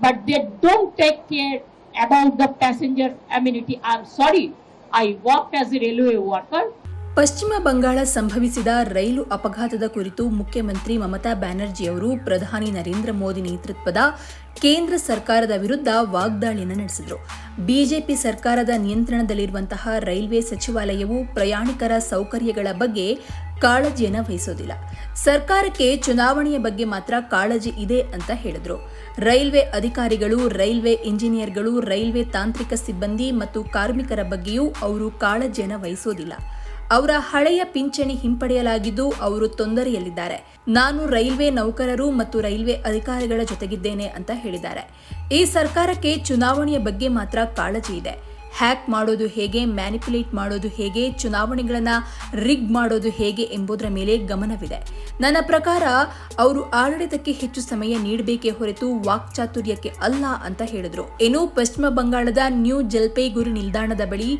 but they don't take care about the passenger amenity. I'm sorry, I worked as a railway worker. ಪಶ್ಚಿಮ ಬಂಗಾಳ ಸಂಭವಿಸಿದ ರೈಲು ಅಪಘಾತದ ಕುರಿತು ಮುಖ್ಯಮಂತ್ರಿ ಮಮತಾ ಬ್ಯಾನರ್ಜಿಯವರು ಪ್ರಧಾನಿ ನರೇಂದ್ರ ಮೋದಿ ನೇತೃತ್ವದ ಕೇಂದ್ರ ಸರ್ಕಾರದ ವಿರುದ್ಧ ವಾಗ್ದಾಳಿಯನ್ನು ನಡೆಸಿದರು ಬಿಜೆಪಿ ಸರ್ಕಾರದ ನಿಯಂತ್ರಣದಲ್ಲಿರುವಂತಹ ರೈಲ್ವೆ ಸಚಿವಾಲಯವು ಪ್ರಯಾಣಿಕರ ಸೌಕರ್ಯಗಳ ಬಗ್ಗೆ ಕಾಳಜಿಯನ್ನು ವಹಿಸೋದಿಲ್ಲ. ಸರ್ಕಾರಕ್ಕೆ ಚುನಾವಣೆಯ ಬಗ್ಗೆ ಮಾತ್ರ ಕಾಳಜಿ ಇದೆ ಅಂತ ಹೇಳಿದ್ರು. ರೈಲ್ವೆ ಅಧಿಕಾರಿಗಳು, ರೈಲ್ವೆ ಇಂಜಿನಿಯರ್ಗಳು, ರೈಲ್ವೆ ತಾಂತ್ರಿಕ ಸಿಬ್ಬಂದಿ ಮತ್ತು ಕಾರ್ಮಿಕರ ಬಗ್ಗೆಯೂ ಅವರು ಕಾಳಜಿಯನ್ನು ವಹಿಸೋದಿಲ್ಲ. ಅವರ ಹಳೆಯ ಪಿಂಚಣಿ ಹಿಂಪಡೆಯಲಾಗಿದ್ದು ಅವರು ತೊಂದರೆಯಲ್ಲಿದ್ದಾರೆ. ನಾನು ರೈಲ್ವೆ ನೌಕರರು ಮತ್ತು ರೈಲ್ವೆ ಅಧಿಕಾರಿಗಳ ಜೊತೆಗಿದ್ದೇನೆ ಅಂತ ಹೇಳಿದ್ದಾರೆ. ಈ ಸರ್ಕಾರಕ್ಕೆ ಚುನಾವಣೆಯ ಬಗ್ಗೆ ಮಾತ್ರ ಕಾಳಜಿ ಇದೆ. ಹ್ಯಾಕ್ ಮಾಡೋದು ಹೇಗೆ ಮ್ಯಾನಿಪುಲೇಟ್ ಮಾಡೋದು ಹೇಗೆ ಚುನಾವಣೆಗಳನ್ನ ರಿಗ್ ಮಾಡೋದು ಹೇಗೆ ಎಂಬುದರ ಮೇಲೆ ಗಮನವಿದೆ. ನನ್ನ ಪ್ರಕಾರ ಅವರು ಆಡಳಿತಕ್ಕೆ ಹೆಚ್ಚು ಸಮಯ ನೀಡಬೇಕೇ ಹೊರತು ವಾಕ್ಚಾತುರ್ಯಕ್ಕೆ ಅಲ್ಲ ಅಂತ ಹೇಳಿದ್ರು. ಏನು ಪಶ್ಚಿಮ ಬಂಗಾಳದ ನ್ಯೂ ಜಲ್ಪೈಗುರಿ ನಿಲ್ದಾಣದ ಬಳಿ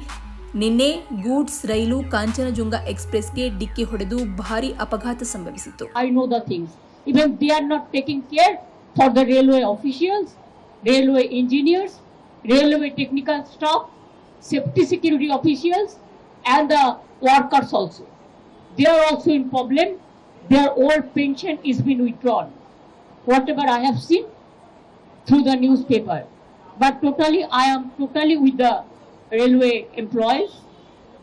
ನಿನ್ನೆ ಗೂಡ್ಸ್ ರೈಲು ಕಾಂಚನಜುಂಗ ಎಕ್ಸ್ಪ್ರೆಸ್ಗೆ ಡಿಕ್ಕಿ ಹೊಡೆದು ಭಾರಿ ಅಪಘಾತ ಸಂಭವಿಸಿತ್ತು. I know the things even they are not taking care for the railway officials railway engineers railway technical staff, safety security officials, and the workers also. They are also in problem. Their old pension is being withdrawn. Whatever I have seen through the newspaper. But totally, I am totally with the railway employees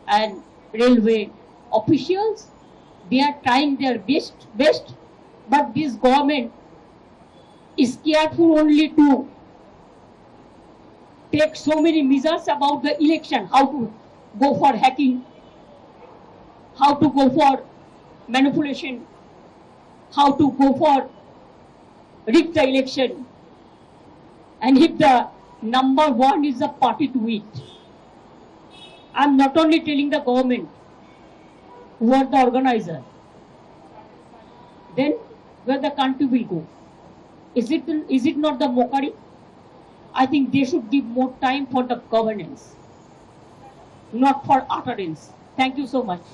and railway officials. They are trying their best, best, but this government is careful only to take so many measures about the election, how to go for hacking, how to go for manipulation, how to go for rig the election, and if the number one is the party to it. I'm not only telling the government who are the organizer, then where the country will go. Is it, is it not the mockery? I think they should give more time for the governance, not for utterance. Thank you so much.